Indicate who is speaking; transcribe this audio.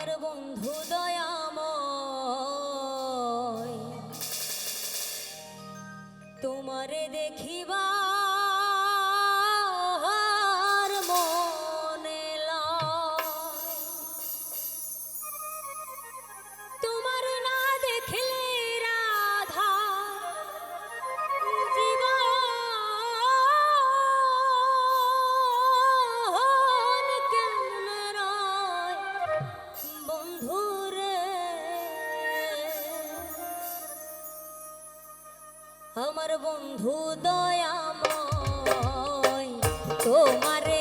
Speaker 1: আমার বন্ধু দয়াময় আমার বন্ধু দয়াময় তোমারে